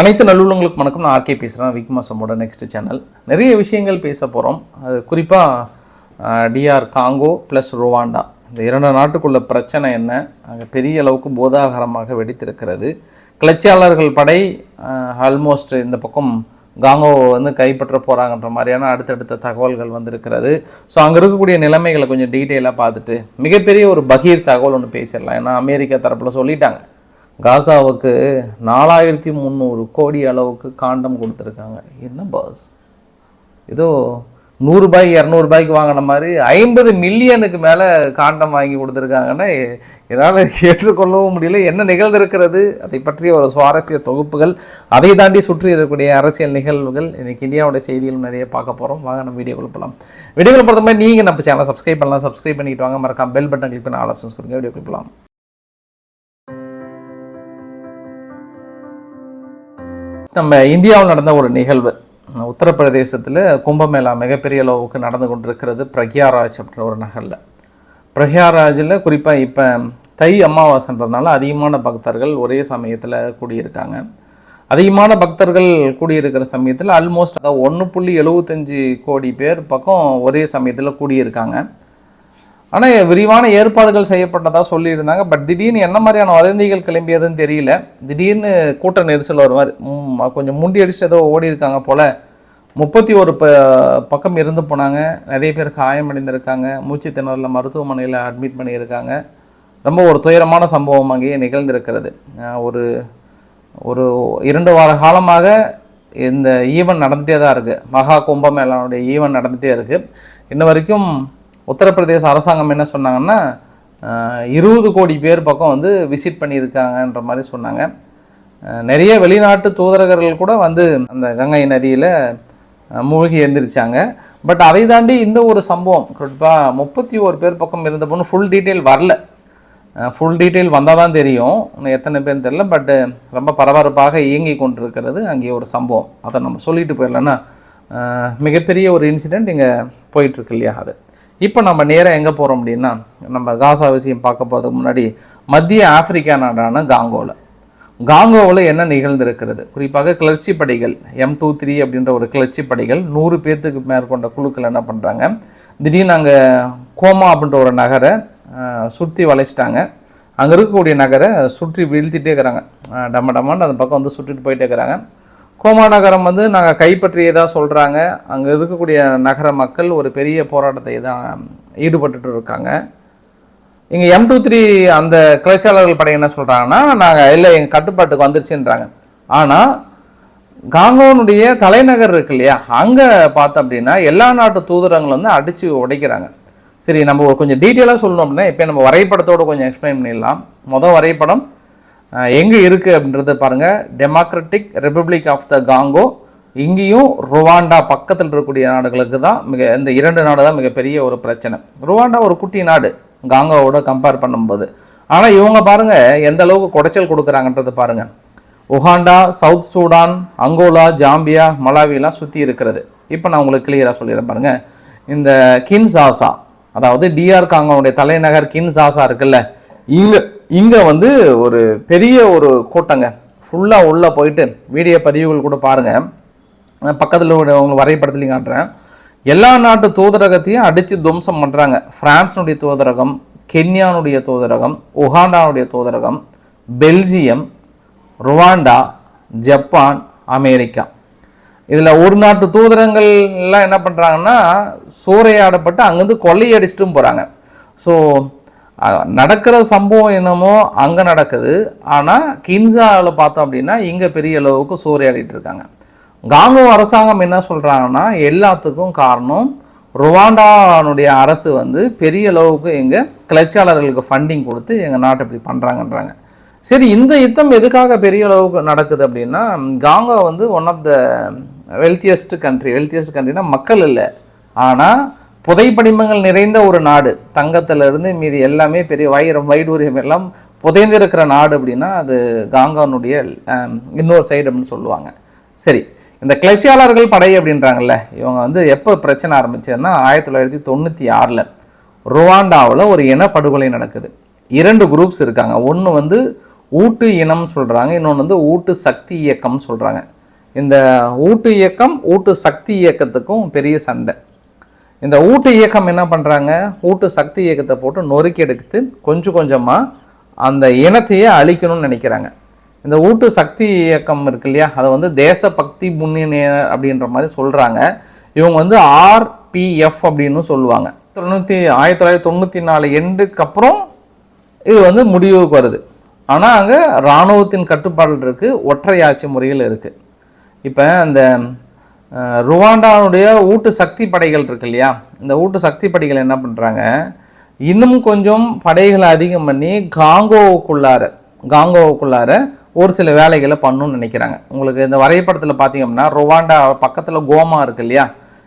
அனைத்து நல்லுள்ளங்களுக்கு வணக்கம். நான் ஆர்கே பேசுகிறேன் விக்மாசமோட நெக்ஸ்ட் சேனல் நிறைய விஷயங்கள் பேச போகிறோம் அது குறிப்பாக டிஆர் காங்கோ ப்ளஸ் ருவாண்டா இந்த இரண்டு நாட்டுக்குள்ள பிரச்சனை என்ன? அங்கே பெரிய அளவுக்கு போதாகரமாக வெடித்திருக்கிறது. கிளர்ச்சியாளர்கள் படை ஆல்மோஸ்ட் இந்த பக்கம் காங்கோவை வந்து கைப்பற்ற போகிறாங்கன்ற மாதிரியான அடுத்தடுத்த தகவல்கள் வந்திருக்கிறது. ஸோ அங்கே இருக்கக்கூடிய நிலைமைகளை கொஞ்சம் டீட்டெயிலாக பார்த்துட்டு மிகப்பெரிய ஒரு பகீர் தகவல் ஒன்று பேசிடலாம். ஏன்னா அமெரிக்கா தரப்பில் சொல்லிட்டாங்க. காசாவுக்கு நாலாயிரத்தி முந்நூறு கோடி அளவுக்கு காண்டம் கொடுத்துருக்காங்க. என்ன பாஸ் ஏதோ நூறுரூபாய்க்கு இரநூறுபாய்க்கு வாங்கின மாதிரி ஐம்பது மில்லியனுக்கு மேலே காண்டம் வாங்கி கொடுத்துருக்காங்கன்னா என்னால் ஏற்றுக்கொள்ளவும் முடியல. என்ன நிகழ்ந்திருக்கிறது? அதை பற்றிய ஒரு சுவாரஸ்ய தொகுப்புகள். அதை தாண்டி சுற்றி இருக்கக்கூடிய அரசியல் நிகழ்வுகள். இன்றைக்கி இந்தியாவோட செய்திகளும் நிறைய பார்க்க போகிறோம் வாங்க நம்ம வீடியோக்குள்ள போகலாம் வீடியோக்குள்ள பொறுத்த மாதிரி நீங்கள் நம்ம சேனலை சப்ஸ்கிரைப் பண்ணலாம். சப்ஸ்கிரைப் பண்ணிக்கிட்டு வாங்க. மறக்காம பெல் பட்டன் கிளிக் பண்ண ஆல் ஆப்ஷன்ஸ் கொடுங்க. வீடியோக்குள்ள போகலாம் நம்ம இந்தியாவில் நடந்த ஒரு நிகழ்வு. உத்தரப்பிரதேசத்தில் கும்பமேளா மிகப்பெரிய அளவுக்கு நடந்து கொண்டிருக்கிறது பிரக்யாராஜ் அப்படின்ற ஒரு நகரில். பிரக்யாராஜில் குறிப்பாக இப்போ தை அமாவாசைன்றதுனால அதிகமான பக்தர்கள் ஒரே சமயத்தில் கூடியிருக்காங்க. அதிகமான பக்தர்கள் கூடியிருக்கிற சமயத்தில் ஆல்மோஸ்ட் ஒன்று புள்ளி எழுபத்தஞ்சு கோடி பேர் பக்கம் ஒரே சமயத்தில் கூடியிருக்காங்க. ஆனால் விரிவான ஏற்பாடுகள் செய்யப்பட்டதாக சொல்லியிருந்தாங்க. பட் திடீர்னு என்ன மாதிரியான வதந்திகள் கிளம்பியதுன்னு தெரியல. திடீர்னு கூட்ட நெரிசல் ஒரு மாதிரி கொஞ்சம் முண்டி அடிச்சு ஏதோ ஓடி இருக்காங்க போல். முப்பத்தி ஒரு ப பக்கம் இருந்து போனாங்க. நிறைய பேர் காயமடைந்திருக்காங்க. மூச்சு திணறல மருத்துவமனையில் அட்மிட் பண்ணியிருக்காங்க. ரொம்ப ஒரு துயரமான சம்பவம் அங்கேயே நிகழ்ந்திருக்கிறது. ஒரு ஒரு இரண்டு வார காலமாக இந்த ஈவெண்ட் நடந்துகிட்டே தான் இருக்குது மகா கும்பமேளானுடைய ஈவன் நடந்துகிட்டே இருக்குது இன்ன வரைக்கும் உத்தரப்பிரதேச அரசாங்கம் என்ன சொன்னாங்கன்னா இருபது கோடி பேர் பக்கம் வந்து விசிட் பண்ணியிருக்காங்கன்ற மாதிரி சொன்னாங்க. நிறைய வெளிநாட்டு தூதரகர்கள் கூட வந்து அந்த கங்கை நதியில் மூழ்கி எழுந்திரிச்சாங்க. பட் அதை தாண்டி இந்த ஒரு சம்பவம் குறிப்பாக முப்பத்தி ஒரு பேர் பக்கம் இருந்த பொண்ணு ஃபுல் டீட்டெயில் வரல. ஃபுல் டீட்டெயில் வந்தால் தான் தெரியும். இன்னும் எத்தனை பேர் தெரியல பட்டு ரொம்ப பரபரப்பாக இயங்கி கொண்டிருக்கிறது அங்கே ஒரு சம்பவம். அதை நம்ம சொல்லிட்டு போயிடலன்னா மிகப்பெரிய ஒரு இன்சிடெண்ட் இங்கே போயிட்டுருக்கு இல்லையா அது. இப்போ நம்ம நேராக எங்கே போகிறோம் அப்படின்னா நம்ம காசா விஷயம் பார்க்க போகிறதுக்கு முன்னாடி மத்திய ஆப்பிரிக்கா நாடான காங்கோவில் காங்கோவில் என்ன நிகழ்ந்திருக்கிறது? குறிப்பாக கிளர்ச்சி படைகள் எம் டூ த்ரீ அப்படின்ற ஒரு கிளர்ச்சி படைகள் நூறு பேர்த்துக்கு மேற்கொண்ட குழுக்கள் என்ன பண்ணுறாங்க திடீர்னு அங்கே கோமா அப்படின்ற ஒரு நகரை சுற்றி வளைச்சிட்டாங்க. அங்கே இருக்கக்கூடிய நகரை சுற்றி வீழ்த்திட்டே இருக்கிறாங்க. டம்ம டம்மான்னு அந்த பக்கம் வந்து சுற்றிட்டு போயிட்டே இருக்கிறாங்க. கோமா நகரம் வந்து நாங்கள் கைப்பற்றியதாக சொல்கிறாங்க அங்கே இருக்கக்கூடிய நகர மக்கள் ஒரு பெரிய போராட்டத்தை தான் ஈடுபட்டுட்டு இருக்காங்க. இங்கே எம் டூ த்ரீ அந்த கிளர்ச்சியாளர்கள் படை என்ன சொல்கிறாங்கன்னா நாங்கள் இல்லை எங்கள் கட்டுப்பாட்டுக்கு வந்துருச்சுன்றாங்க. ஆனால் காங்கோனுடைய தலைநகர் இருக்கு இல்லையா அங்கே பார்த்தோம் அப்படின்னா எல்லா நாட்டு தூதரங்களும் வந்து அடித்து உடைக்கிறாங்க. சரி நம்ம ஒரு கொஞ்சம் டீட்டெயிலாக சொல்லணும் அப்படின்னா இப்போ நம்ம வரைபடத்தோடு கொஞ்சம் எக்ஸ்பிளைன் பண்ணிடலாம். மொதல் வரைபடம் எங்கே இருக்குது அப்படின்றத பாருங்கள் Democratic Republic of the Congo இங்கேயும் ருவாண்டா பக்கத்தில் இருக்கக்கூடிய நாடுகளுக்கு தான் மிக இந்த இரண்டு நாடு தான் மிகப்பெரிய ஒரு பிரச்சனை. ருவாண்டா ஒரு குட்டி நாடு காங்கோவோட கம்பேர் பண்ணும்போது. ஆனால் இவங்க பாருங்கள் எந்த அளவுக்கு குடைச்சல் கொடுக்குறாங்கன்றது பாருங்கள் Uganda South Sudan Angola Zambia மலாவிலாம் சுற்றி இருக்கிறது. இப்போ நான் உங்களுக்கு கிளியராக சொல்லிடுறேன் பாருங்க. இந்த கின்சாசா அதாவது டிஆர் காங்கோனுடைய தலைநகர் கின்சாசா இருக்குல்ல இங்கே இங்கே வந்து ஒரு பெரிய ஒரு கூட்டங்க. ஃபுல்லாக உள்ளே போயிட்டு வீடியோ பதிவுகள் கூட பாருங்கள் பக்கத்தில் உங்களுக்கு வரைபடத்துலையும் காட்டுறேன். எல்லா நாட்டு தூதரகத்தையும் அடித்து துவம்சம் பண்ணுறாங்க ஃப்ரான்ஸினுடைய தூதரகம் கென்யானுடைய தூதரகம் உகாண்டானுடைய தூதரகம் பெல்ஜியம் ருவாண்டா ஜப்பான் அமெரிக்கா. இதில் ஒரு நாட்டு தூதரங்கள்லாம் என்ன பண்ணுறாங்கன்னா சூறையாடப்பட்டு அங்கேருந்து கொள்ளையடிச்சிட்டும் போகிறாங்க ஸோ நடக்கிற சம்பவம் என்னமோ அங்கே நடக்குது. ஆனால் கின்சாவில் பார்த்தோம் அப்படின்னா இங்கே பெரிய அளவுக்கு சூறையாடிட்டு இருக்காங்க. காங்கோ அரசாங்கம் என்ன சொல்கிறாங்கன்னா எல்லாத்துக்கும் காரணம் ருவாண்டானுடைய அரசு வந்து பெரிய அளவுக்கு எங்கள் கிளர்ச்சியாளர்களுக்கு ஃபண்டிங் கொடுத்து எங்கள் நாட்டை இப்படி பண்ணுறாங்கன்றாங்க சரி இந்த யுத்தம் எதுக்காக பெரிய அளவுக்கு நடக்குது அப்படின்னா காங்கோ வந்து one of the wealthiest country wealthiest கண்ட்ரினா மக்கள் இல்லை. ஆனால் புதைப்படிமங்கள் நிறைந்த ஒரு நாடு. தங்கத்திலிருந்து மீதி எல்லாமே பெரிய வைரம் வைடூரியம் எல்லாம் புதைந்திருக்கிற நாடு அப்படின்னா அது காங்கானுடைய இன்னொரு சைடு அப்படின்னு சொல்லுவாங்க. சரி இந்த கிளர்ச்சியாளர்கள் படை அப்படின்றாங்கல்ல இவங்க வந்து எப்போ பிரச்சனை ஆரம்பிச்சதுன்னா ஆயிரத்தி தொள்ளாயிரத்தி தொண்ணூற்றி ஆறில் ருவாண்டாவில் ஒரு இனப்படுகொலை நடக்குது. இரண்டு குரூப்ஸ் இருக்காங்க. ஒன்று வந்து ஊட்டு இனம் சொல்கிறாங்க இன்னொன்று வந்து ஊட்டு சக்தி இயக்கம் சொல்கிறாங்க இந்த ஊட்டு இயக்கம் ஊட்டு சக்தி இயக்கத்துக்கும் பெரிய சண்டை. இந்த ஊட்டு இயக்கம் என்ன பண்ணுறாங்க ஊட்டு சக்தி இயக்கத்தை போட்டு நொறுக்கி எடுத்து கொஞ்சம் கொஞ்சமாக அந்த இனத்தையே அழிக்கணும்னு நினைக்கிறாங்க. இந்த ஊட்டு சக்தி இயக்கம் இருக்கு இல்லையா? அதை வந்து தேசபக்தி முன்னணி அப்படின்ற மாதிரி சொல்கிறாங்க இவங்க வந்து ஆர்பிஎஃப் அப்படின்னு சொல்லுவாங்க. தொண்ணூற்றி ஆயிரத்தி தொள்ளாயிரத்தி தொண்ணூற்றி நாலு எண்டுக்கு அப்புறம் இது வந்து முடிவுக்கு வருது. ஆனால் அங்கே இராணுவத்தின் கட்டுப்பாடு இருக்குது ஒற்றையாட்சி முறையில் இருக்குது இப்போ அந்த ருவாண்டானுடைய ருவாண்டாவுடைய ஊட்டு சக்தி படைகள் இருக்கு இல்லையா? இந்த ஊட்டு சக்தி படைகள் என்ன பண்ணுறாங்க இன்னும் கொஞ்சம் படைகளை அதிகம் பண்ணி காங்கோவுக்குள்ளார காங்கோவுக்குள்ளார ஒரு சில வேலைகளை பண்ணணும்னு நினைக்கிறாங்க. உங்களுக்கு இந்த வரைபடத்தில் பார்த்தீங்க அப்படின்னா ருவாண்டா பக்கத்தில் கோமா இருக்கு இல்லையா?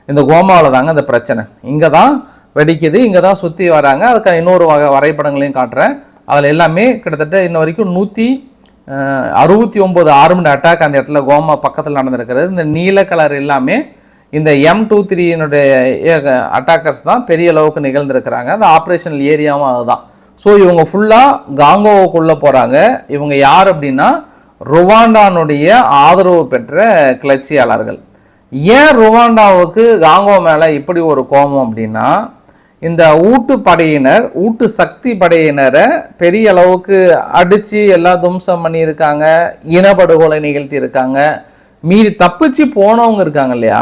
இந்த கோமாவில் தாங்க இந்த பிரச்சனை. இங்கே தான் வெடிக்குது இங்கே தான் சுற்றி வராங்க. அதுக்கு இன்னொரு வகை வரைபடங்களையும் காட்டுறேன். அதில் எல்லாமே கிட்டத்தட்ட இன்ன வரைக்கும் நூற்றி அறுபத்தி ஒம்பது ஆர்மண்ட் அட்டாக் அந்த இடத்துல கோமா பக்கத்தில் நடந்திருக்கிறது. இந்த நீல கலர் எல்லாமே இந்த எம் டூ த்ரீனுடைய அட்டாக்கர்ஸ் தான் பெரிய அளவுக்கு நிகழ்ந்திருக்கிறாங்க. அந்த ஆப்ரேஷனல் ஏரியாவும் அதுதான். ஸோ இவங்க ஃபுல்லாக காங்கோவுக்குள்ளே போகிறாங்க இவங்க யார் அப்படின்னா ருவாண்டானுடைய ஆதரவு பெற்ற கிளர்ச்சியாளர்கள். ஏன் ருவாண்டாவுக்கு காங்கோ மேலே இப்படி ஒரு கோபம் அப்படின்னா இந்த ஊட்டு படையினர் ஊட்டு சக்தி படையினரை பெரிய அளவுக்கு அடித்து எல்லாம் தும்சம் பண்ணியிருக்காங்க இனப்படுகொலை நிகழ்த்தி இருக்காங்க மீறி தப்பிச்சு போனவங்க இருக்காங்க இல்லையா?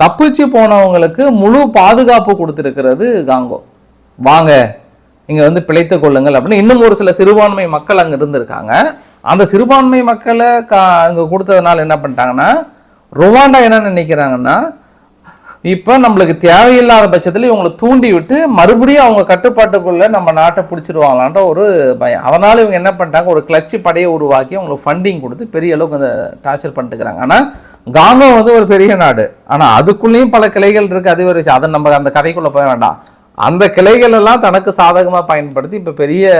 தப்பிச்சு போனவங்களுக்கு முழு பாதுகாப்பு கொடுத்துருக்கிறது காங்கோ. வாங்க இங்கே வந்து பிழைத்து கொள்ளுங்கள் அப்படின்னு இன்னும் ஒரு சில சிறுபான்மை மக்கள் அங்கே இருந்திருக்காங்க. அந்த சிறுபான்மை மக்களை கா அங்கே கொடுத்ததுனால என்ன பண்ணிட்டாங்கன்னா ருவாண்டா என்ன நினைக்கிறாங்கன்னா இப்போ நம்மளுக்கு தேவையில்லாத பட்சத்தில் இவங்களை தூண்டி விட்டு மறுபடியும் அவங்க கட்டுப்பாட்டுக்குள்ளே நம்ம நாட்டை பிடிச்சிருவாங்களான்ற ஒரு பயம். அதனால் இவங்க என்ன பண்ணிட்டாங்க? ஒரு கிளச்சி படையை உருவாக்கி அவங்களுக்கு ஃபண்டிங் கொடுத்து பெரிய அளவுக்கு அந்த டார்ச்சர் பண்ணிட்டுக்கிறாங்க ஆனால் காங்கோ வந்து ஒரு பெரிய நாடு. ஆனால் அதுக்குள்ளேயும் பல கிளைகள் இருக்குது அது ஒரு விஷயம். அதை நம்ம அந்த கதைக்குள்ளே போக வேண்டாம். அந்த கிளைகள் எல்லாம் தனக்கு சாதகமாக பயன்படுத்தி இப்போ பெரிய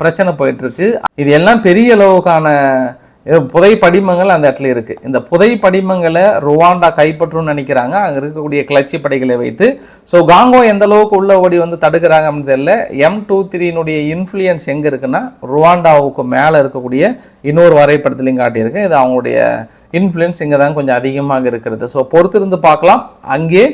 பிரச்சனை போயிட்டுருக்கு. இது எல்லாம் பெரிய அளவுக்கான புதை படிமங்கள் அந்த இடத்துல இருக்குது இந்த புதை படிமங்களை ருவாண்டா கைப்பற்றும்னு நினைக்கிறாங்க. அங்கே இருக்கக்கூடிய கிளர்ச்சி படைகளை வைத்து ஸோ காங்கோ எந்த அளவுக்கு உள்ள ஓடி வந்து தடுக்கிறாங்க அப்படின்னு தெரியல. எம் டூ த்ரீனுடைய இன்ஃப்ளூயன்ஸ் எங்கே இருக்குன்னா ருவாண்டாவுக்கு மேலே இருக்கக்கூடிய இன்னொரு வரைபடத்துலையும் காட்டியிருக்கேன் இது அவங்களுடைய இன்ஃப்ளூயன்ஸ் இங்கே தான் கொஞ்சம் அதிகமாக இருக்கிறது. ஸோ பொறுத்திருந்து பார்க்கலாம். அங்கே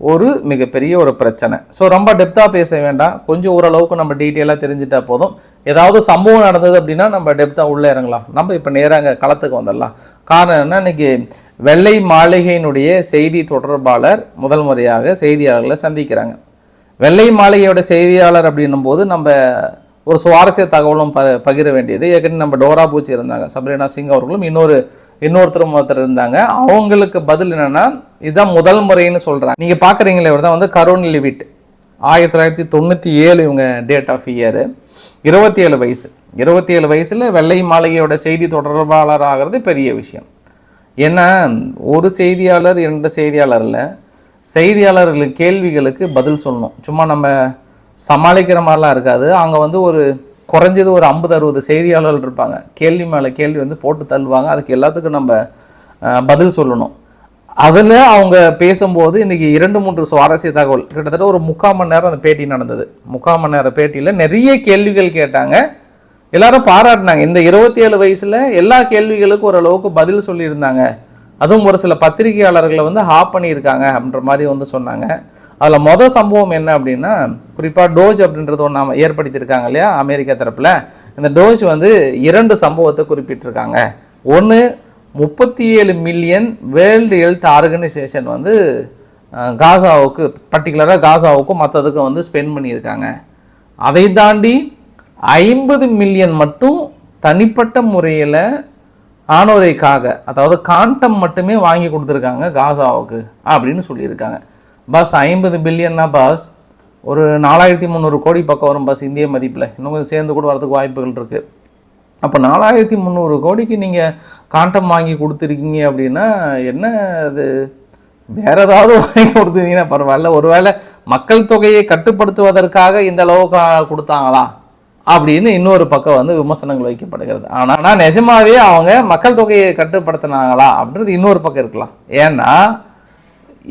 ஒரு மிகப்பெரிய ஒரு பிரச்சனை. ஸோ ரொம்ப டெப்த்தாக பேச வேண்டாம். கொஞ்சம் ஓரளவுக்கு நம்ம டீட்டெயிலாக தெரிஞ்சுட்டா போதும். ஏதாவது சம்பவம் நடந்தது அப்படின்னா நம்ம டெப்த்தாக உள்ளே இறங்கலாம். நம்ம இப்போ நேராக களத்துக்கு வந்துடலாம். காரணம் என்ன இன்னைக்கு வெள்ளை மாளிகையினுடைய செய்தி தொடர்பாளர் முதல் முறையாக செய்தியாளர்களை சந்திக்கிறாங்க. வெள்ளை மாளிகையோட செய்தியாளர் அப்படின்னும் போது நம்ம ஒரு சுவாரஸ்ய தகவலும் ப பகிர வேண்டியது. ஏற்கனவே நம்ம டோரா பூச்சி இருந்தாங்க. சப்ரீனா சிங் அவர்களும் இன்னொரு இன்னொருத்தரும் ஒருத்தர் இருந்தாங்க. அவங்களுக்கு பதில் என்னென்னா இதுதான் முதல் முறைன்னு சொல்கிறாங்க நீங்கள் பார்க்குறீங்களே இவர் தான் வந்து கரோன் லிவிட். ஆயிரத்தி தொள்ளாயிரத்தி தொண்ணூற்றி ஏழு இவங்க டேட் ஆஃப் இயர் இருபத்தி ஏழு வயசு. இருபத்தி ஏழு வயசில் வெள்ளை மாளிகையோட செய்தி தொடர்பாளர் ஆகிறது பெரிய விஷயம். ஏன்னா ஒரு செய்தியாளர் இரண்டு செய்தியாளரில் செய்தியாளர்களுக்கு செய்தியாளர்கள் கேள்விகளுக்கு பதில் சொல்லணும். சும்மா நம்ம சமாளிக்கிற மாதிரிலாம் இருக்காது. அங்கே வந்து ஒரு குறைஞ்சது ஒரு ஐம்பது அறுபது செய்தியாளர்கள் இருப்பாங்க. கேள்வி மேலே கேள்வி வந்து போட்டு தள்ளுவாங்க. அதுக்கு எல்லாத்துக்கும் நம்ம பதில் சொல்லணும். அதில் அவங்க பேசும்போது இன்றைக்கி இரண்டு மூன்று சுவாரஸ்ய தகவல். கிட்டத்தட்ட ஒரு முக்கால் மணி நேரம் அந்த பேட்டி நடந்தது. முக்கால் மணி நேரம் பேட்டியில் நிறைய கேள்விகள் கேட்டாங்க. எல்லாரும் பாராட்டினாங்க. இந்த இருபத்தி ஏழு வயசில் எல்லா கேள்விகளுக்கும் ஓரளவுக்கு பதில் சொல்லியிருந்தாங்க. அதுவும் ஒரு சில பத்திரிகையாளர்களை வந்து ஹாப் பண்ணியிருக்காங்க அப்படின்ற மாதிரி வந்து சொன்னாங்க. அதில் மொதல் சம்பவம் என்ன அப்படின்னா குறிப்பாக டோஜ் அப்படின்றது ஒன்று நாம் ஏற்படுத்தியிருக்காங்க இல்லையா அமெரிக்கா தரப்பில். இந்த டோஜ் வந்து இரண்டு சம்பவத்தை குறிப்பிட்டிருக்காங்க. ஒன்று முப்பத்தி ஏழு மில்லியன் வேர்ல்டு ஹெல்த் ஆர்கனைசேஷன் வந்து காசாவுக்கு பர்டிகுலராக காசாவுக்கும் மற்றதுக்கும் வந்து ஸ்பெண்ட் பண்ணியிருக்காங்க. அதை தாண்டி ஐம்பது மில்லியன் மட்டும் தனிப்பட்ட முறையில் ஆணோரைக்காக அதாவது காண்டம் மட்டுமே வாங்கி கொடுத்துருக்காங்க காசாவுக்கு அப்படின்னு சொல்லியிருக்காங்க. பாஸ் ஐம்பது பில்லியன்னா பாஸ் ஒரு நாலாயிரத்தி முந்நூறு கோடி பக்கம் வரும் பாஸ் இந்திய மதிப்பில். இன்னும் கொஞ்சம் சேர்ந்து கூட வரதுக்கு வாய்ப்புகள் இருக்குது அப்போ நாலாயிரத்தி முந்நூறு கோடிக்கு நீங்கள் காண்டம் வாங்கி கொடுத்துருக்கீங்க அப்படின்னா என்ன அது? வேற ஏதாவது வாங்கி கொடுத்துருந்தீங்கன்னா பரவாயில்ல. ஒருவேளை மக்கள் தொகையை கட்டுப்படுத்துவதற்காக இந்த அளவுக்கு கொடுத்தாங்களா அப்படின்னு இன்னொரு பக்கம் வந்து விமர்சனங்கள் வைக்கப்படுகிறது. ஆனால் ஆனால் நிஜமாவே அவங்க மக்கள் தொகையை கட்டுப்படுத்தினாங்களா அப்படின்றது இன்னொரு பக்கம் இருக்கலாம். ஏன்னா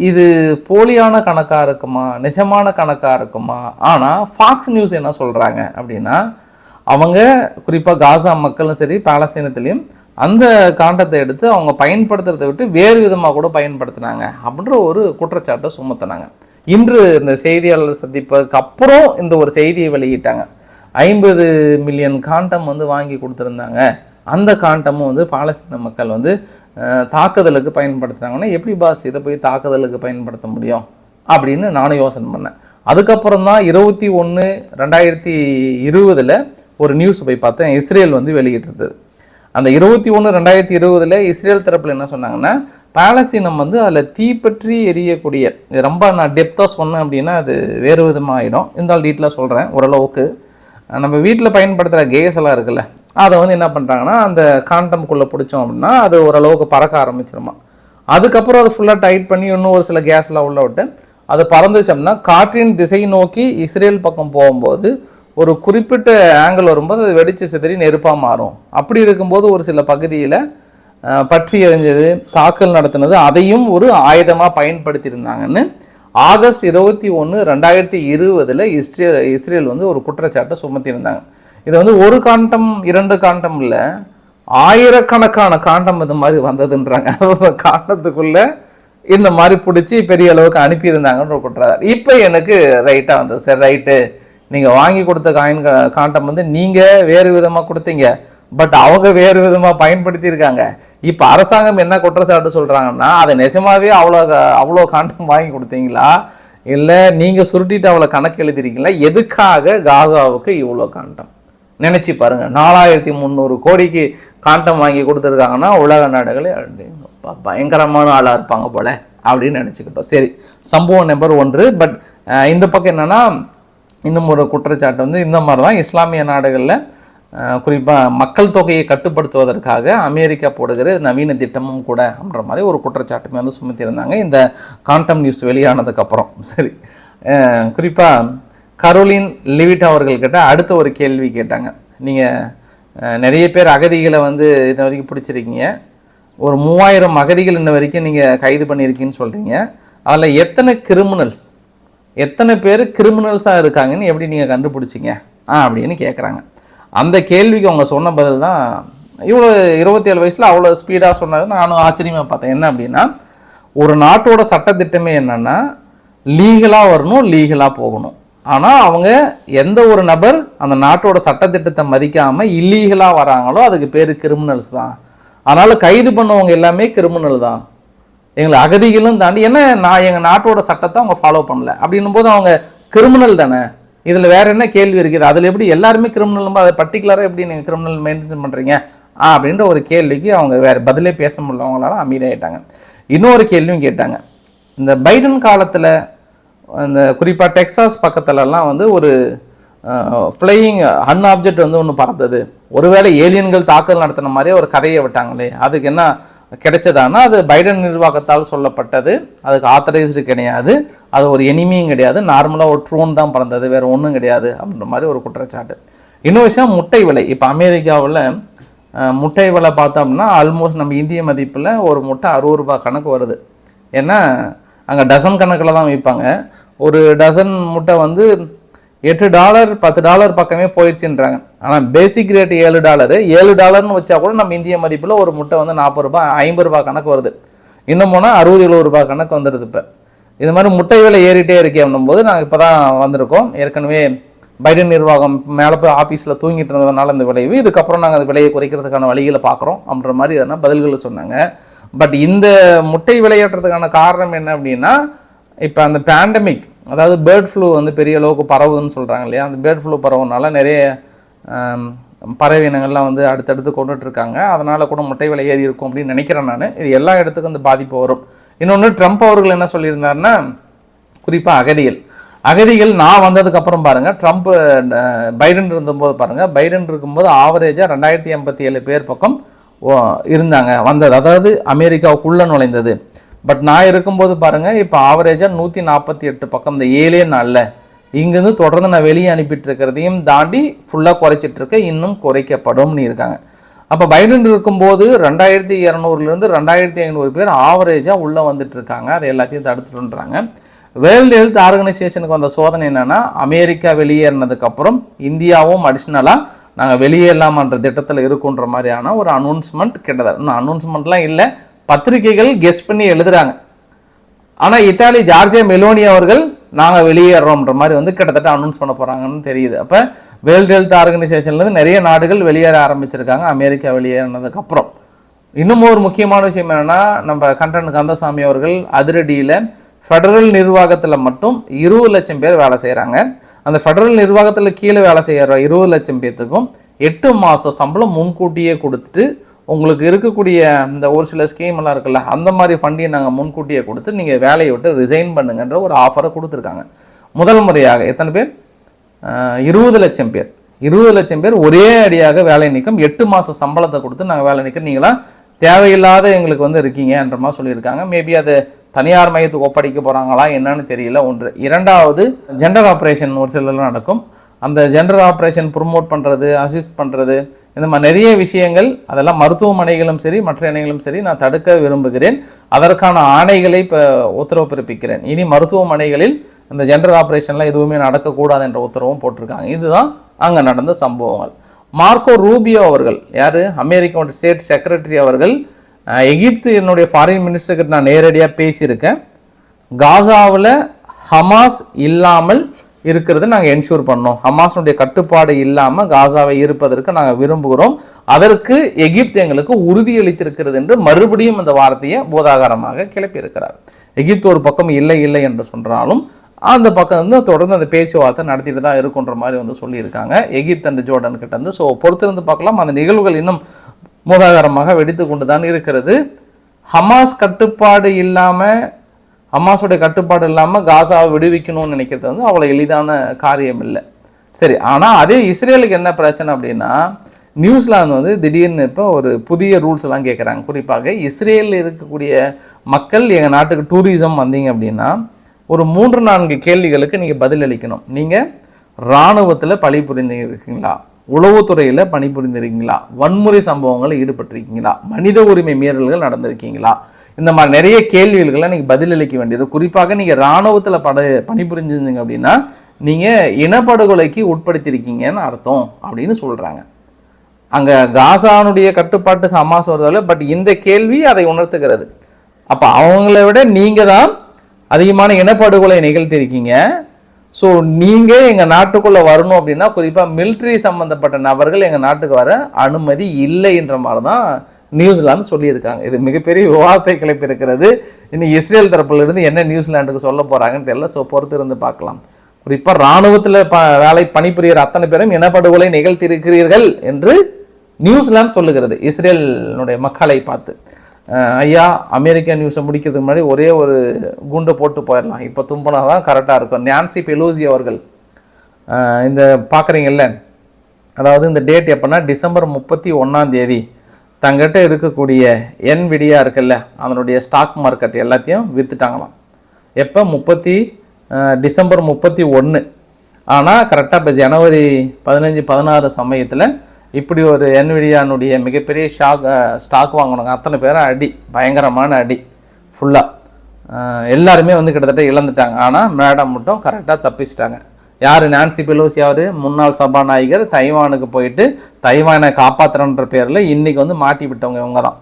இது போலியான கணக்காக இருக்குமா? நிஜமான கணக்காக இருக்குமா? ஆனால் ஃபாக்ஸ் நியூஸ் என்ன சொல்கிறாங்க அப்படின்னா அவங்க குறிப்பாக காசா மக்களும் சரி பாலஸ்தீனத்துலேயும் அந்த காண்டத்தை எடுத்து அவங்க பயன்படுத்துறதை விட்டு வேறு விதமாக கூட பயன்படுத்தினாங்க அப்படின்ற ஒரு குற்றச்சாட்டை சுமத்தினாங்க. இன்று இந்த செய்தியாளர் சந்திப்பதுக்கு அப்புறம் இந்த ஒரு செய்தியை வெளியிட்டாங்க. ஐம்பது மில்லியன் காண்டம் வந்து வாங்கி கொடுத்துருந்தாங்க. அந்த காண்டமும் வந்து பாலஸ்தீன மக்கள் வந்து தாக்குதலுக்கு பயன்படுத்துகிறாங்கன்னா எப்படி பாஸ் இதை போய் தாக்குதலுக்கு பயன்படுத்த முடியும்? அப்படின்னு நானும் யோசனை பண்ணேன். அதுக்கப்புறம் தான் இருபத்தி ஒன்று ரெண்டாயிரத்தி இருபதில் ஒரு நியூஸ் போய் பார்த்தேன் இஸ்ரேல் வந்து வெளியிட்டிருந்தது. அந்த இருபத்தி ஒன்று ரெண்டாயிரத்தி இருபதில் இஸ்ரேல் தரப்பில் என்ன சொன்னாங்கன்னா பாலஸ்தீனம் வந்து அதில் தீப்பற்றி எரியக்கூடிய இது ரொம்ப நான் டெப்த்தாக சொன்னேன் அப்படின்னா அது வேறு விதமாக ஆகிடும் இருந்தாலும் டீட்டெயிலாக சொல்கிறேன் ஓரளவுக்கு. நம்ம வீட்டில் பயன்படுத்துகிற கேஸ் எல்லாம் இருக்குல்ல அதை வந்து என்ன பண்ணுறாங்கன்னா அந்த காண்டம்குள்ளே பிடிச்சோம் அப்படின்னா அது ஓரளவுக்கு பறக்க ஆரம்பிச்சிருமா. அதுக்கப்புறம் அதை ஃபுல்லாக டைட் பண்ணி இன்னும் ஒரு சில கேஸ்லாம் உள்ள விட்டு அது பறந்துச்சோம்னா காற்றின் திசை நோக்கி இஸ்ரேல் பக்கம் போகும்போது ஒரு குறிப்பிட்ட ஆங்கிள் வரும்போது அது வெடிச்சு சிதறி நெருப்பாக மாறும். அப்படி இருக்கும்போது ஒரு சில பகுதியில் பற்றி எறிஞ்சது தாக்கல் நடத்தினது அதையும் ஒரு ஆயுதமாக பயன்படுத்தியிருந்தாங்கன்னு ஆகஸ்ட் இருபத்தி ஒன்று ரெண்டாயிரத்தி இருபதில் இஸ்ரேல் இஸ்ரேல் வந்து ஒரு குற்றச்சாட்டை சுமத்தியிருந்தாங்க. இது வந்து ஒரு காண்டம் இரண்டு காண்டம் இல்லை. ஆயிரக்கணக்கான காண்டம் இது மாதிரி வந்ததுன்றாங்க. அதாவது காண்டத்துக்குள்ள இந்த மாதிரி பிடிச்சி பெரிய அளவுக்கு அனுப்பியிருந்தாங்கன்ற ஒரு இப்போ எனக்கு ரைட்டாக வந்தது. சரி ரைட்டு நீங்கள் வாங்கி கொடுத்த காயின் காண்டம் வந்து நீங்கள் வேறு விதமாக கொடுத்தீங்க. பட் அவங்க வேறு விதமாக பயன்படுத்தியிருக்காங்க. இப்போ அரசாங்கம் என்ன குற்றச்சாட்டு சொல்கிறாங்கன்னா அதை நிஜமாவே அவ்வளோ அவ்வளோ காண்டம் வாங்கி கொடுத்தீங்களா? இல்லை நீங்கள் சுருட்டிட்டு அவ்வளோ கணக்கு எழுதிருக்கீங்களா எதுக்காக காசாவுக்கு இவ்வளோ காண்டம்? நினச்சி பாருங்கள் நாலாயிரத்தி முந்நூறு கோடிக்கு காண்டம் வாங்கி கொடுத்துருக்காங்கன்னா உலக நாடுகளே பயங்கரமான ஆளாக இருப்பாங்க போல அப்படின்னு நினச்சிக்கிட்டோம். சரி சம்பவம் நம்பர் ஒன்று பட் இந்த பக்கம் என்னென்னா இன்னும் ஒரு குற்றச்சாட்டு வந்து இந்த மாதிரி தான் இஸ்லாமிய நாடுகளில் குறிப்பாக மக்கள் தொகையை கட்டுப்படுத்துவதற்காக அமெரிக்கா போடுகிற நவீன திட்டமும் கூட அப்படின்ற மாதிரி ஒரு குற்றச்சாட்டுமே வந்து சுமத்தியிருந்தாங்க. இந்த காண்டம் நியூஸ் வெளியானதுக்கப்புறம் சரி குறிப்பாக கரோலின் லிவிட் அவர்கள்கிட்ட அடுத்த ஒரு கேள்வி கேட்டாங்க. நீங்கள் நிறைய பேர் அகதிகளை வந்து இது வரைக்கும் பிடிச்சிருக்கீங்க. ஒரு மூவாயிரம் அகதிகள் இன்ன வரைக்கும் நீங்கள் கைது பண்ணியிருக்கீங்கன்னு சொல்கிறீங்க அதில் எத்தனை கிரிமினல்ஸ் எத்தனை பேர் கிரிமினல்ஸாக இருக்காங்கன்னு எப்படி நீங்கள் கண்டுபிடிச்சிங்க? ஆ அப்படின்னு கேட்குறாங்க அந்த கேள்விக்கு அவங்க சொன்ன பதில் தான் இவ்வளோ இருபத்தேழு வயசில் அவ்வளோ ஸ்பீடாக சொன்னது நானும் ஆச்சரியமாக பார்த்தேன். என்ன அப்படின்னா ஒரு நாட்டோட சட்டத்திட்டமே என்னென்னா லீகலாக வரணும் லீகலாக போகணும். ஆனால் அவங்க எந்த ஒரு நபர் அந்த நாட்டோட சட்டத்திட்டத்தை மதிக்காமல் இல்லீகலாக வராங்களோ அதுக்கு பேர் கிரிமினல்ஸ் தான். அதனால் கைது பண்ணவங்க எல்லாமே கிரிமினல் தான். எங்களை அகதிகளும் தாண்டி என்ன நான் எங்கள் நாட்டோட சட்டத்தை அவங்க ஃபாலோ பண்ணல. அப்படின்னும் போது அவங்க கிரிமினல் தானே. இதில் வேறு என்ன கேள்வி இருக்குது? அதில் எப்படி எல்லாருமே கிரிமினல் அதை பர்டிகுலராக எப்படி நீங்கள் கிரிமினல் மெயின்டைன் பண்ணுறீங்க ஆ அப்படின்ற ஒரு கேள்விக்கு அவங்க வேறு பதிலே பேச முடியல. அவங்களால அமைதியாகிட்டாங்க இன்னொரு கேள்வியும் கேட்டாங்க. இந்த பைடன் காலத்தில் அந்த குறிப்பாக டெக்ஸாஸ் பக்கத்துலலாம் வந்து ஒரு ஃப்ளையிங் அன் ஆப்ஜெக்ட் வந்து ஒன்று பறந்தது. ஒருவேளை ஏலியன்கள் தாக்குதல் நடத்தின மாதிரியே ஒரு கதையை விட்டாங்களே. அதுக்கு என்ன கிடைச்சதானா அது பைடன் நிர்வாகத்தால் சொல்லப்பட்டது. அதுக்கு ஆத்தரைஸ்டு கிடையாது. அது ஒரு எனிமியும் கிடையாது. நார்மலாக ஒரு ட்ரோன் தான் பறந்தது. வேறு ஒன்றும் கிடையாது அப்படின்ற மாதிரி ஒரு குற்றச்சாட்டு. இன்னொரு விஷயம் முட்டை விலை. இப்போ அமெரிக்காவில் முட்டை விலை பார்த்தோம்னா ஆல்மோஸ்ட் நம்ம இந்திய மதிப்பில் ஒரு முட்டை அறுபது ரூபாய் கணக்கு வருது. ஏன்னா அங்கே டசன் கணக்கில் தான் விற்பாங்க ஒரு டசன் முட்டை வந்து எட்டு டாலர் பத்து டாலர் பக்கமே போயிடுச்சுன்றாங்க. ஆனால் பேசிக் ரேட் ஏழு டாலரு. ஏழு டாலர்னு வச்சா கூட நம்ம இந்திய மதிப்பில் ஒரு முட்டை வந்து நாற்பது ரூபாய் ஐம்பது ரூபாய் கணக்கு வருது. இன்னும் போனால் அறுபது எழுபது ரூபாய் கணக்கு வந்துடுது இப்போ. இது மாதிரி முட்டை விலை ஏறிட்டே இருக்கே போது நாங்கள் இப்போ தான் வந்திருக்கோம். ஏற்கனவே பைடன் நிர்வாகம் மேலே போய் ஆஃபீஸில் தூங்கிட்டு இருந்ததுனால இந்த விளைவு. இதுக்கப்புறம் நாங்கள் அந்த விலையை குறைக்கிறதுக்கான வழிகளை பார்க்குறோம் அப்படின்ற மாதிரி எதனா பதில்களை சொன்னாங்க. பட் இந்த முட்டை விளையாடுறதுக்கான காரணம் என்ன அப்படின்னா இப்போ அந்த பேண்டமிக் அதாவது பேர்ட் ஃப்ளூ வந்து பெரிய அளவுக்கு பரவுதுன்னு சொல்கிறாங்க இல்லையா? அந்த பேர்ட் ஃப்ளூ பரவுனால நிறைய பறவை இனங்கள்லாம் வந்து அடுத்தடுத்து கொண்டுட்டு இருக்காங்க அதனால் கூட முட்டை விலை ஏறி இருக்கும் அப்படின்னு நினைக்கிறேன் நான். இது எல்லா இடத்துக்கும் இந்த பாதிப்பு வரும். இன்னொன்று ட்ரம்ப் அவர்கள் என்ன சொல்லியிருந்தாருன்னா குறிப்பாக அகதிகள். அகதிகள் நான் வந்ததுக்கப்புறம் பாருங்கள் ட்ரம்ப் பைடன் இருந்தபோது பாருங்கள் பைடன் இருக்கும்போது ஆவரேஜாக ரெண்டாயிரத்தி எண்பத்தி ஏழு பேர் பக்கம் இருந்தாங்க வந்தது. அதாவது அமெரிக்காவுக்குள்ளே நுழைந்தது. பட் நான் இருக்கும்போது பாருங்கள் இப்போ ஆவரேஜாக நூற்றி நாற்பத்தி எட்டு பக்கம் இந்த ஏழே நாளில். இங்கேருந்து தொடர்ந்து நான் வெளியே அனுப்பிட்டு இருக்கிறதையும் தாண்டி ஃபுல்லாக குறைச்சிட்டு இன்னும் குறைக்கப்படும்னு இருக்காங்க. அப்போ பைடன் இருக்கும்போது ரெண்டாயிரத்தி இரநூறுலேருந்து ரெண்டாயிரத்தி ஐநூறு பேர் ஆவரேஜாக உள்ளே வந்துட்டுருக்காங்க. அதை எல்லாத்தையும் தடுத்துட்டுன்றாங்க. வேர்ல்டு ஹெல்த் ஆர்கனைசேஷனுக்கு வந்த சோதனை என்னென்னா அமெரிக்கா வெளியேறினதுக்கப்புறம் இந்தியாவும் அடிஷ்னலாக நாங்கள் வெளியேறலாமன்ற திட்டத்தில் இருக்குன்ற மாதிரியான ஒரு அனௌன்ஸ்மெண்ட் கிட்டத்தட்ட. இன்னும் அனௌன்ஸ்மெண்ட்லாம் இல்லை. பத்திரிகைகள் கெஸ் பண்ணி எழுதுகிறாங்க ஆனால் இத்தாலி ஜார்ஜியா மெலோனி அவர்கள் நாங்கள் வெளியேறோம்ன்ற மாதிரி வந்து கிட்டத்தட்ட அனௌன்ஸ் பண்ண போகிறாங்கன்னு தெரியுது. அப்போ வேர்ல்டு ஹெல்த் ஆர்கனைசேஷன்லேருந்து நிறைய நாடுகள் வெளியேற ஆரம்பிச்சிருக்காங்க. அமெரிக்கா வெளியேறினதுக்கப்புறம் இன்னும் ஒரு முக்கியமான விஷயம் என்னென்னா நம்ம கண்டன் கந்தசாமி அவர்கள் அதிரடியில் ஃபெடரல் நிர்வாகத்தில் மட்டும் இருபது லட்சம் பேர் வேலை செய்கிறாங்க அந்த ஃபெடரல் நிர்வாகத்தில் கீழே வேலை செய்கிற இருபது லட்சம் பேர்த்துக்கும் எட்டு மாதம் சம்பளம் முன்கூட்டியே கொடுத்துட்டு உங்களுக்கு இருக்கக்கூடிய இந்த ஒரு சில ஸ்கீம் எல்லாம் இருக்குல்ல அந்த மாதிரி ஃபண்டையும் நாங்கள் முன்கூட்டியே கொடுத்து நீங்கள் வேலையை விட்டு ரிசைன் பண்ணுங்கன்ற ஒரு ஆஃபரை கொடுத்துருக்காங்க. முதல் முறையாக எத்தனை பேர்? இருபது லட்சம் பேர். இருபது லட்சம் பேர் ஒரே அடியாக வேலை நீக்கம் எட்டு மாதம் சம்பளத்தை கொடுத்து நாங்கள் வேலை நீக்கம் நீங்களாம் தேவையில்லாத எங்களுக்கு வந்து இருக்கீங்கன்ற மாதிரி சொல்லியிருக்காங்க. மேபி அது தனியார் மையத்துக்கு ஒப்படைக்க போகிறாங்களா என்னன்னு தெரியல. ஒன்று. இரண்டாவது ஜெண்டர் ஆப்ரேஷன் ஒரு சிலர்லாம் நடக்கும். அந்த ஜெண்டர் ஆப்ரேஷன் ப்ரொமோட் பண்ணுறது அசிஸ்ட் பண்ணுறது இந்த மாதிரி நிறைய விஷயங்கள் அதெல்லாம் மருத்துவமனைகளும் சரி மற்ற இணைகளும் சரி நான் தடுக்க விரும்புகிறேன். அதற்கான ஆணைகளை இப்போ உத்தரவு பிறப்பிக்கிறேன். இனி மருத்துவமனைகளில் இந்த ஜெண்டர் ஆப்ரேஷன்லாம் எதுவுமே நடக்கக்கூடாது என்ற உத்தரவும் போட்டிருக்காங்க. இதுதான் அங்கே நடந்த சம்பவங்கள். மார்க்கோ ரூபியோ அவர்கள் யார்? அமெரிக்காவோட ஸ்டேட் செக்ரட்டரி அவர்கள் எகிப்து என்னுடைய ஃபாரின் மினிஸ்டர்கிட்ட நான் நேரடியாக பேசியிருக்கேன். காசாவில் ஹமாஸ் இல்லாமல் இருக்கிறத நாங்கள் என்ஷூர் பண்ணோம். ஹமாஸுடைய கட்டுப்பாடு இல்லாமல் காசாவை இருப்பதற்கு நாங்கள் விரும்புகிறோம். அதற்கு எகிப்து எங்களுக்கு உறுதியளித்திருக்கிறது என்று மறுபடியும் அந்த வார்த்தையை போதாகாரமாக கிளப்பியிருக்கிறார். எகிப்து ஒரு பக்கம் இல்லை இல்லை என்று சொன்னாலும் அந்த பக்கம் வந்து தொடர்ந்து அந்த பேச்சுவார்த்தை நடத்திட்டு தான் இருக்குன்ற மாதிரி வந்து சொல்லியிருக்காங்க. எகிப்து அண்ட் ஜோர்டன் கிட்ட இருந்து. ஸோ பொறுத்திருந்து பார்க்கலாம். அந்த நிகழ்வுகள் இன்னும் மூதாகரமாக வெடித்து கொண்டு தான் இருக்கிறது. ஹமாஸ் கட்டுப்பாடு இல்லாமல் ஹமாஸுடைய கட்டுப்பாடு இல்லாமல் காசாவை விடுவிக்கணும்னு நினைக்கிறது வந்து அவ்வளோ எளிதான காரியம் இல்லை சரி ஆனால் அதே இஸ்ரேலுக்கு என்ன பிரச்சனை அப்படின்னா நியூசிலாந்து வந்து திடீர்னு இப்போ ஒரு புதிய ரூல்ஸ் எல்லாம் கேட்குறாங்க குறிப்பாக இஸ்ரேலில் இருக்கக்கூடிய மக்கள் எங்கள் நாட்டுக்கு டூரிசம் வந்தீங்க அப்படின்னா ஒரு மூன்று நான்கு கேள்விகளுக்கு நீங்கள் பதில் அளிக்கணும் நீங்கள் இராணுவத்தில் புரிந்து இருக்கீங்களா? உளவுத்துறையில் பணிபுரிந்திருக்கீங்களா? வன்முறை சம்பவங்களில் ஈடுபட்டிருக்கீங்களா? மனித உரிமை மீறல்கள் நடந்திருக்கீங்களா? இந்த மாதிரி நிறைய கேள்விகளுக்கெல்லாம் நீங்கள் பதிலளிக்க வேண்டியது. குறிப்பாக நீங்கள் இராணுவத்தில் பட பணிபுரிஞ்சிருந்தீங்க அப்படின்னா நீங்கள் இனப்படுகொலைக்கு உட்படுத்தியிருக்கீங்கன்னு அர்த்தம் அப்படின்னு சொல்கிறாங்க அங்கே காசானுடைய கட்டுப்பாட்டுக்கு ஹமாஸ் வருதால பட் இந்த கேள்வி அதை உணர்த்துகிறது. அப்போ அவங்கள விட நீங்கள் தான் அதிகமான இனப்படுகொலை நிகழ்த்தியிருக்கீங்க. ஸோ நீங்கள் எங்கள் நாட்டுக்குள்ளே வரணும் அப்படின்னா குறிப்பாக மிலிட்ரி சம்மந்தப்பட்ட நபர்கள் எங்கள் நாட்டுக்கு வர அனுமதி இல்லைன்ற மாதிரி தான் நியூசிலாந்து சொல்லியிருக்காங்க. இது மிகப்பெரிய விவாதத்தை கிளப்பியிருக்கிறது. இன்னும் இஸ்ரேல் தரப்புலேருந்து என்ன நியூசிலாண்டுக்கு சொல்ல போகிறாங்கன்னு தெரியல. ஸோ பொறுத்து இருந்து பார்க்கலாம். குறிப்பாக இராணுவத்தில் ப வேலை பணிபுரியிற அத்தனை பேரும் இனப்படுகொலை நிகழ்த்தியிருக்கிறீர்கள் என்று நியூசிலாந்து சொல்லுகிறது. இஸ்ரேலினுடைய மக்களை பார்த்து. ஐயா அமெரிக்க நியூஸை முடிக்கிறதுக்கு முன்னாடி ஒரே ஒரு குண்டை போட்டு போயிடலாம். இப்போ தும்பினா தான் கரெக்டாக இருக்கும். நான்சி பெலூசி அவர்கள் இந்த பார்க்குறீங்கல்ல அதாவது இந்த டேட் எப்போன்னா டிசம்பர் முப்பத்தி ஒன்றாம் தேதி தங்கிட்ட இருக்கக்கூடிய என் விடியா இருக்குல்ல அதனுடைய ஸ்டாக் மார்க்கெட் எல்லாத்தையும் விற்றுட்டாங்களாம் எப்போ? முப்பத்தி டிசம்பர் முப்பத்தி ஒன்று ஆனால் கரெக்டாக இப்போ ஜனவரி பதினஞ்சு பதினாறு சமயத்தில் இப்படி ஒரு என்விடியானுடைய மிகப்பெரிய ஷாக் ஸ்டாக் வாங்கினவங்க அத்தனை பேரும் அடி பயங்கரமான அடி ஃபுல்லாக எல்லாருமே வந்து கிட்டத்தட்ட இழந்துட்டாங்க. ஆனால் மேடம் மட்டும் கரெக்டாக தப்பிச்சிட்டாங்க. யார் நான்சி பெலோசி அவர் முன்னாள் சபாநாயகர் தைவானுக்கு போயிட்டு தைவானை காப்பாற்றுறன்ற பேரில் இன்றைக்கி வந்து மாட்டி விட்டவங்க இவங்க தான்.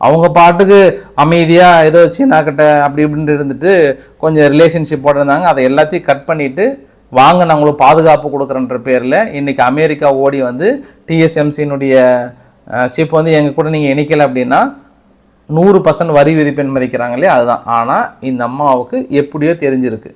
அவங்க பாட்டுக்கு அமைதியாக ஏதோ சீனா கிட்ட அப்படி இப்படின்ட்டு இருந்துட்டு கொஞ்சம் ரிலேஷன்ஷிப் போட்டிருந்தாங்க. அதை எல்லாத்தையும் கட் பண்ணிவிட்டு வாங்க நான் உங்களுக்கு பாதுகாப்பு கொடுக்குறன்ற பேரில் இன்றைக்கி அமெரிக்கா ஓடி வந்து டிஎஸ்எம்சியினுடைய சீப் வந்து எங்கள் கூட நீங்கள் இணைக்கலை அப்படின்னா நூறு பர்சன்ட் வரி விதிப்பெண் மதிக்கிறாங்க இல்லையா? அதுதான். ஆனால் இந்த அம்மாவுக்கு எப்படியோ தெரிஞ்சிருக்கு.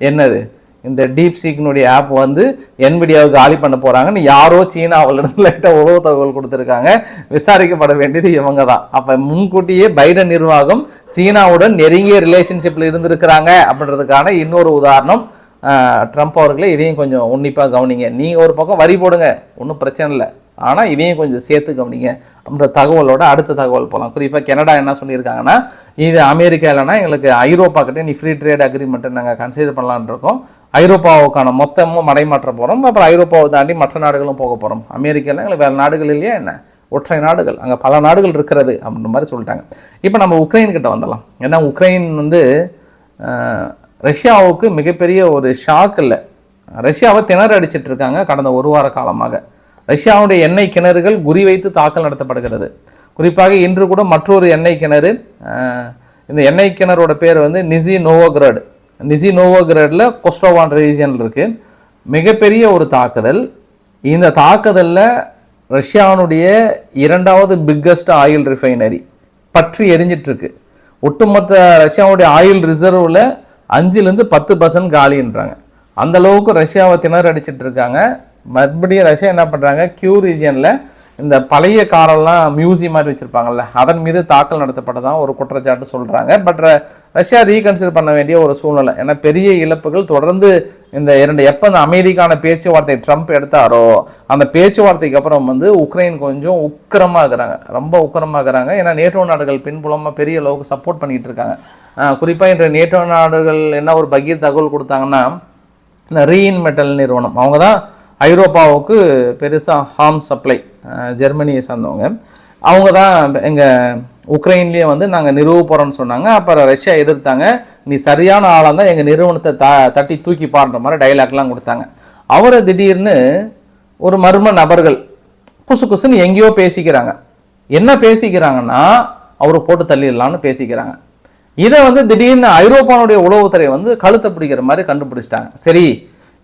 என்னது? இந்த டீப் சீக்கினுடைய ஆப் வந்து என்பிடியாவுக்கு காலி பண்ண போகிறாங்கன்னு யாரோ சீனாவிலிருந்து லைட்டாக உளவு தகவல் கொடுத்துருக்காங்க. விசாரிக்கப்பட வேண்டியது இவங்க தான். அப்போ முன்கூட்டியே பைடன் நிர்வாகம் சீனாவுடன் நெருங்கிய ரிலேஷன்ஷிப்பில் இருந்திருக்கிறாங்க அப்படின்றதுக்கான இன்னொரு உதாரணம் ட்ரம்ப் அவர்களே இதையும் கொஞ்சம் உன்னிப்பாக கவனிங்க. நீங்கள் ஒரு பக்கம் வரி போடுங்க. ஒன்றும் பிரச்சனை இல்லை. ஆனால் இதையும் கொஞ்சம் சேர்த்து கவனிங்க. அப்படின்ற தகவலோட அடுத்த தகவல் போகலாம் குறிப்பாக கனடா என்ன சொல்லியிருக்காங்கன்னா இது அமெரிக்கா இல்லைனா எங்களுக்கு ஐரோப்பா கிட்டே நீ ஃப்ரீ ட்ரேட் அக்ரிமெண்ட்டை நாங்கள் கன்சிடர் பண்ணலான் இருக்கோம். ஐரோப்பாவுக்கான மொத்தமும் மடைமாற்ற போகிறோம் அப்புறம் ஐரோப்பாவை தாண்டி மற்ற நாடுகளும் போக போகிறோம் அமெரிக்காவில் எங்களுக்கு வேறு நாடுகள் இல்லையா என்ன? ஒற்றை நாடுகள். அங்கே பல நாடுகள் இருக்கிறது அப்படின்ற மாதிரி சொல்லிட்டாங்க. இப்போ நம்ம உக்ரைன் கிட்ட வந்துடலாம். ஏன்னா உக்ரைன் வந்து ரஷ்யாவுக்கு மிகப்பெரிய ஒரு ஷாக் இல்லை. ரஷ்யாவை திணற அடிச்சிட்டு இருக்காங்க கடந்த ஒரு வார காலமாக. ரஷ்யாவுடைய எண்ணெய் கிணறுகள் குறிவைத்து தாக்கல் நடத்தப்படுகிறது. குறிப்பாக இன்று கூட மற்றொரு எண்ணெய் கிணறு இந்த எண்ணெய் கிணறோட பேர் வந்து நிசி நோவோகிராட். நிசி நோவோகிராடில் கொஸ்டோவான் ரீஜியனில் இருக்குது மிகப்பெரிய ஒரு தாக்குதல். இந்த தாக்குதலில் ரஷ்யாவுடைய இரண்டாவது பிக்கஸ்ட் ஆயில் ரிஃபைனரி பற்றி எரிஞ்சிட்ருக்கு ஒட்டுமொத்த ரஷ்யாவுடைய ஆயில் ரிசர்வில் அஞ்சுலேருந்து பத்து பர்சன்ட் காலின்றாங்க. அந்த அளவுக்கு ரஷ்யாவை திணற அடிச்சிட்டு இருக்காங்க. மறுபடியும் ரஷ்யா என்ன பண்ணுறாங்க கியூ ரீஜியனில் இந்த பழைய காரெல்லாம் மியூசியம் மாதிரி வச்சுருப்பாங்கல்ல அதன் மீது தாக்கல் நடத்தப்பட்டதான் ஒரு குற்றச்சாட்டு சொல்கிறாங்க பட் ரஷ்யா ரீகன்சிடர் பண்ண வேண்டிய ஒரு சூழ்நிலை. ஏன்னா பெரிய இழப்புகள் தொடர்ந்து இந்த இரண்டு எப்போ இந்த அமெரிக்கான பேச்சுவார்த்தை ட்ரம்ப் எடுத்தாரோ அந்த பேச்சுவார்த்தைக்கு அப்புறம் வந்து உக்ரைன் கொஞ்சம் உக்கிரமாக இருக்கிறாங்க ரொம்ப உக்கிரமாக இருக்கிறாங்க ஏன்னா நேட்டோ நாடுகள் பின்புலமாக பெரிய அளவுக்கு சப்போர்ட் பண்ணிகிட்டு இருக்காங்க. குறிப்பாக இன்று நேட்டோ நாடுகள் என்ன ஒரு பகீர் தகவல் கொடுத்தாங்கன்னா இந்த ரீஇன் மெட்டல் நிறுவனம். அவங்க தான் ஐரோப்பாவுக்கு பெருசாக ஹார்ம் சப்ளை ஜெர்மனியை சார்ந்தவங்க. அவங்க தான் எங்கள் உக்ரைன்லேயே வந்து நாங்கள் நிறுவ போகிறோம்னு சொன்னாங்க. அப்புறம் ரஷ்யா எதிர்த்தாங்க. நீ சரியான ஆளாக தான் எங்கள் நிறுவனத்தை த தட்டி தூக்கி பாடுற மாதிரி டைலாக்லாம் கொடுத்தாங்க. அவரை திடீர்னு ஒரு மர்ம நபர்கள் குசு குசுன்னு எங்கேயோ பேசிக்கிறாங்க. என்ன பேசிக்கிறாங்கன்னா அவரை போட்டு தள்ளிடலான்னு பேசிக்கிறாங்க. இதை வந்து திடீர்னு ஐரோப்பானுடைய உளவுத்துறை வந்து கழுத்தை பிடிக்கிற மாதிரி கண்டுபிடிச்சிட்டாங்க. சரி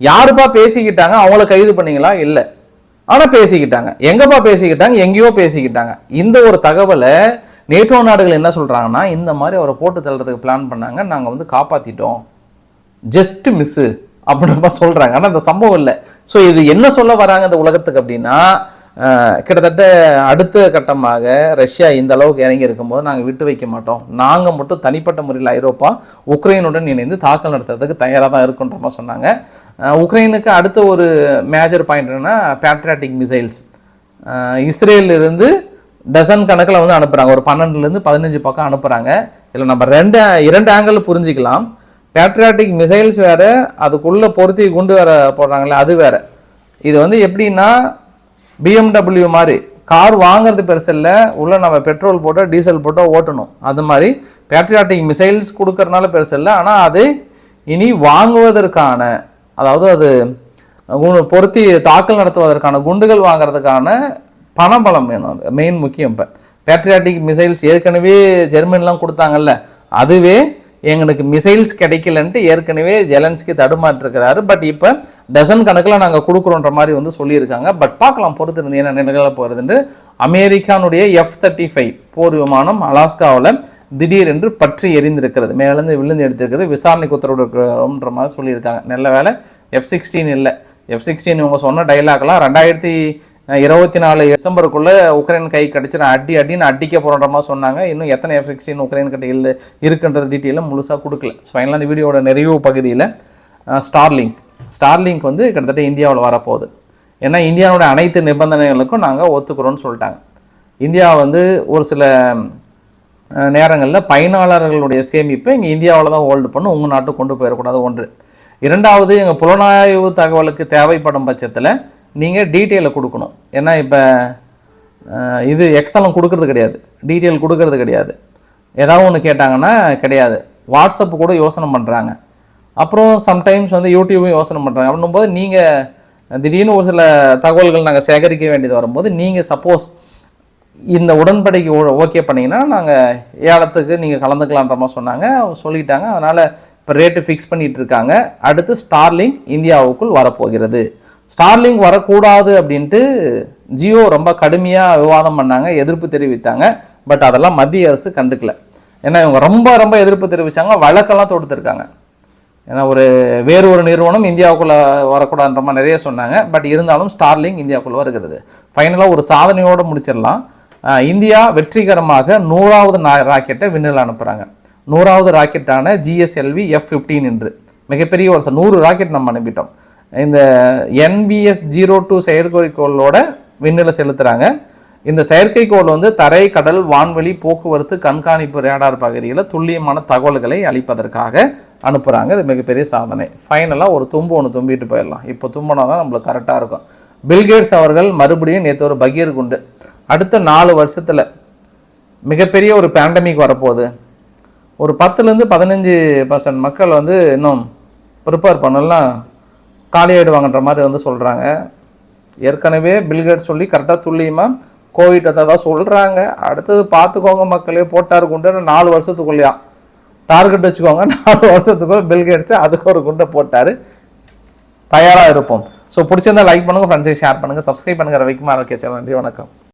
யாருப்பா பேசிக்கிட்டாங்க? அவங்கள கைது பண்ணீங்களா? இல்லை. ஆனால் பேசிக்கிட்டாங்க. எங்கப்பா பேசிக்கிட்டாங்க? எங்கேயோ பேசிக்கிட்டாங்க. இந்த ஒரு தகவலை நேட்டோ நாடுகள் என்ன சொல்கிறாங்கன்னா இந்த மாதிரி அவரை போட்டு தள்ளுறதுக்கு பிளான் பண்ணாங்க. நாங்கள் வந்து காப்பாற்றிட்டோம் ஜஸ்ட் மிஸ்ஸு அப்படின்ற சொல்கிறாங்க ஆனால் அந்த சம்பவம் இல்லை. ஸோ இது என்ன சொல்ல வராங்க இந்த உலகத்துக்கு அப்படின்னா கிட்டத்தட்ட அடுத்த கட்டமாக ரஷ்யா இந்த அளவுக்கு இறங்கி இருக்கும்போது நாங்கள் விட்டு வைக்க மாட்டோம். நாங்கள் மட்டும் தனிப்பட்ட முறையில் ஐரோப்பா உக்ரைனுடன் இணைந்து தாக்கல் நடத்துறதுக்கு தயாராக தான் இருக்குன்ற மாதிரி சொன்னாங்க. உக்ரைனுக்கு அடுத்த ஒரு மேஜர் பாயிண்ட் என்னென்னா பேட்ரியாட்டிக் மிசைல்ஸ் இஸ்ரேலிருந்து டசன் கணக்கில் வந்து அனுப்புகிறாங்க ஒரு பன்னெண்டுலேருந்து பதினஞ்சு பக்கம் அனுப்புகிறாங்க இல்லை நம்ம ரெண்டு இரண்டு ஆங்கிள் புரிஞ்சிக்கலாம். பேட்ரியாட்டிக் மிசைல்ஸ் வேறு அதுக்குள்ளே பொருத்தி குண்டு வேற போடுறாங்களே அது வேற. இது வந்து எப்படின்னா பிஎம்டபிள்யூ மாதிரி கார் வாங்குறது பெருசு இல்லை. நம்ம பெட்ரோல் போட்டோ டீசல் போட்டோ ஓட்டணும். அது மாதிரி பேட்ரியாட்டிக் மிசைல்ஸ் கொடுக்கறனால பெருசு இல்லை. ஆனால் அது இனி வாங்குவதற்கான அதாவது அது பொருத்தி தாக்கல் நடத்துவதற்கான குண்டுகள் வாங்குறதுக்கான பணபலம் வேணும். அது மெயின் முக்கியம் இப்போ. பேட்ரியாட்டிக் மிசைல்ஸ் ஏற்கனவே ஜெர்மனிலாம் கொடுத்தாங்கல்ல. அதுவே எங்களுக்கு மிசைல்ஸ் கிடைக்கலன்ட்டு ஏற்கனவே ஜெலன்ஸ்கி தடுமாற்றிருக்கிறாரு. பட் இப்போ டசன் கணக்கில் நாங்கள் கொடுக்குறோன்ற மாதிரி வந்து சொல்லியிருக்காங்க. பட் பார்க்கலாம் பொறுத்து இருந்து என்ன நிகழ போகிறதுன்ட்டு அமெரிக்கானுடைய எஃப் தேர்ட்டி ஃபைவ் போர் விமானம் அலாஸ்காவில் திடீரென்று பற்றி எரிந்திருக்கிறது. மேலேருந்து விழுந்து எடுத்திருக்கிறது. விசாரணைக்கு உத்தரவிடுறோம்ன்ற மாதிரி சொல்லியிருக்காங்க. நல்ல வேலை எஃப் சிக்ஸ்டீன் இல்லை. எஃப் சிக்ஸ்டீன் இவங்க சொன்ன டைலாக்லாம் ரெண்டாயிரத்தி இருபத்தி நாலு டிசம்பருக்குள்ளே உக்ரைன் கை கிடச்சி நான் அடி அடின்னு அடிக்க போகிற மாதிரி சொன்னாங்க. இன்னும் எத்தனை எஃப் சிக்ஸ்டீன் உக்ரைன் கிட்ட இல்லை இருக்குன்ற டீட்டெயிலும் முழுசாக கொடுக்கல. ஃபைனலாக இந்த வீடியோட நிறைவு பகுதியில் ஸ்டார்லிங்க் ஸ்டார்லிங்க் வந்து கிட்டத்தட்ட இந்தியாவில் வரப்போகுது. ஏன்னா இந்தியாவோட அனைத்து நிபந்தனைகளுக்கும் நாங்கள் ஒத்துக்கிறோன்னு சொல்லிட்டாங்க. இந்தியா வந்து ஒரு சில நேரங்களில் பயனாளர்களுடைய சேமிப்பை இங்கே இந்தியாவில் தான் ஹோல்டு பண்ணி உங்கள் நாட்டுக்கு கொண்டு போயிடக்கூடாது ஒன்று. இரண்டாவது எங்கள் புலனாய்வு தகவலுக்கு தேவைப்படும் பட்சத்தில் நீங்கள் டீட்டெயிலை கொடுக்கணும். ஏன்னா இப்போ இது எக்ஸ்தலம் கொடுக்கறது கிடையாது. டீட்டெயில் கொடுக்கறது கிடையாது. ஏதாவது ஒன்று கேட்டாங்கன்னா கிடையாது. வாட்ஸ்அப் கூட யோசனை பண்ணுறாங்க அப்புறம் சம்டைம்ஸ் வந்து யூடியூபும் யோசனை பண்ணுறாங்க அப்படின்னும்போது நீங்கள் திடீர்னு ஒரு சில தகவல்கள் நாங்கள் சேகரிக்க வேண்டியது வரும்போது நீங்கள் சப்போஸ் இந்த உடன்படிக்கை ஓகே பண்ணிங்கன்னா நாங்கள் ஏலத்துக்கு நீங்கள் கலந்துக்கலான்ற மாதிரி சொன்னாங்க. அவங்க சொல்லிட்டாங்க. அதனால் இப்போ ரேட்டு ஃபிக்ஸ் பண்ணிகிட்ருக்காங்க இருக்காங்க. அடுத்து ஸ்டார்லிங்க் இந்தியாவுக்குள் வரப்போகிறது. ஸ்டார்லிங் வரக்கூடாது அப்படின்ட்டு ஜியோ ரொம்ப கடுமையாக விவாதம் பண்ணாங்க எதிர்ப்பு தெரிவித்தாங்க. பட் அதெல்லாம் மத்திய அரசு கண்டுக்கல. ஏன்னா இவங்க ரொம்ப ரொம்ப எதிர்ப்பு தெரிவித்தாங்க வழக்கெல்லாம் தொடுத்துருக்காங்க. ஏன்னா ஒரு வேறு ஒரு நிறுவனம் இந்தியாவுக்குள்ளே வரக்கூடாதுன்ற மாதிரி நிறைய சொன்னாங்க. பட் இருந்தாலும் ஸ்டார்லிங் இந்தியாவுக்குள்ளே வருகிறது. ஃபைனலாக ஒரு சாதனையோடு முடிச்சிடலாம். இந்தியா வெற்றிகரமாக நூறாவது நா- ராக்கெட்டை விண்ணில் அனுப்புகிறாங்க நூறாவது ராக்கெட்டான ஜிஎஸ்எல்வி எஃப் ஃபிஃப்டீன் என்று. மிகப்பெரிய ஒரு நூறு ராக்கெட் நம்ம அனுப்பிட்டோம். இந்த என்பிஎஸ் ஜீரோ டூ செயற்கைக்கோளோட விண்ணில் செலுத்துகிறாங்க இந்த செயற்கைக்கோள் வந்து தரை கடல் வான்வெளி போக்குவரத்து கண்காணிப்பு ரேடார் பகுதியில் துல்லியமான தகவல்களை அளிப்பதற்காக அனுப்புகிறாங்க இது மிகப்பெரிய சாதனை. ஃபைனலாக ஒரு தும்பு ஒன்று தும்பிட்டு போயிடலாம். இப்போ தும்பினா தான் நம்மளுக்கு கரெக்டாக இருக்கும். பில்கேட்ஸ் அவர்கள் மறுபடியும் நேற்று ஒரு பகீர் குண்டு. அடுத்த நாலு வருஷத்தில் மிகப்பெரிய ஒரு பேண்டமிக் வரப்போகுது. ஒரு பத்துலேருந்து பதினஞ்சு பர்சன்ட் மக்கள் வந்து இன்னும் ப்ரிப்பேர் பண்ணலாம். காலியாயிடுவாங்கன்ற மாதிரி வந்து சொல்கிறாங்க ஏற்கனவே பில்கேட் சொல்லி கரெக்டாக துல்லியமாக கோவிட் தான் சொல்கிறாங்க அடுத்தது பார்த்துக்கோங்க மக்களே போட்டார் குண்டு நாலு வருஷத்துக்குள்ளேயா? டார்கெட் வச்சுக்கோங்க நாலு வருஷத்துக்குள்ள பில்கேட்ஸு அதுக்கு ஒரு குண்டை போட்டார். தயாராக இருப்போம். ஸோ பிடிச்சிருந்தா லைக் பண்ணுங்கள் ஃப்ரெண்ட்ஸை ஷேர் பண்ணுங்கள் சப்ஸ்கிரைப் பண்ணுங்கள் ரவிக்குமார் கேச்சல் நன்றி வணக்கம்.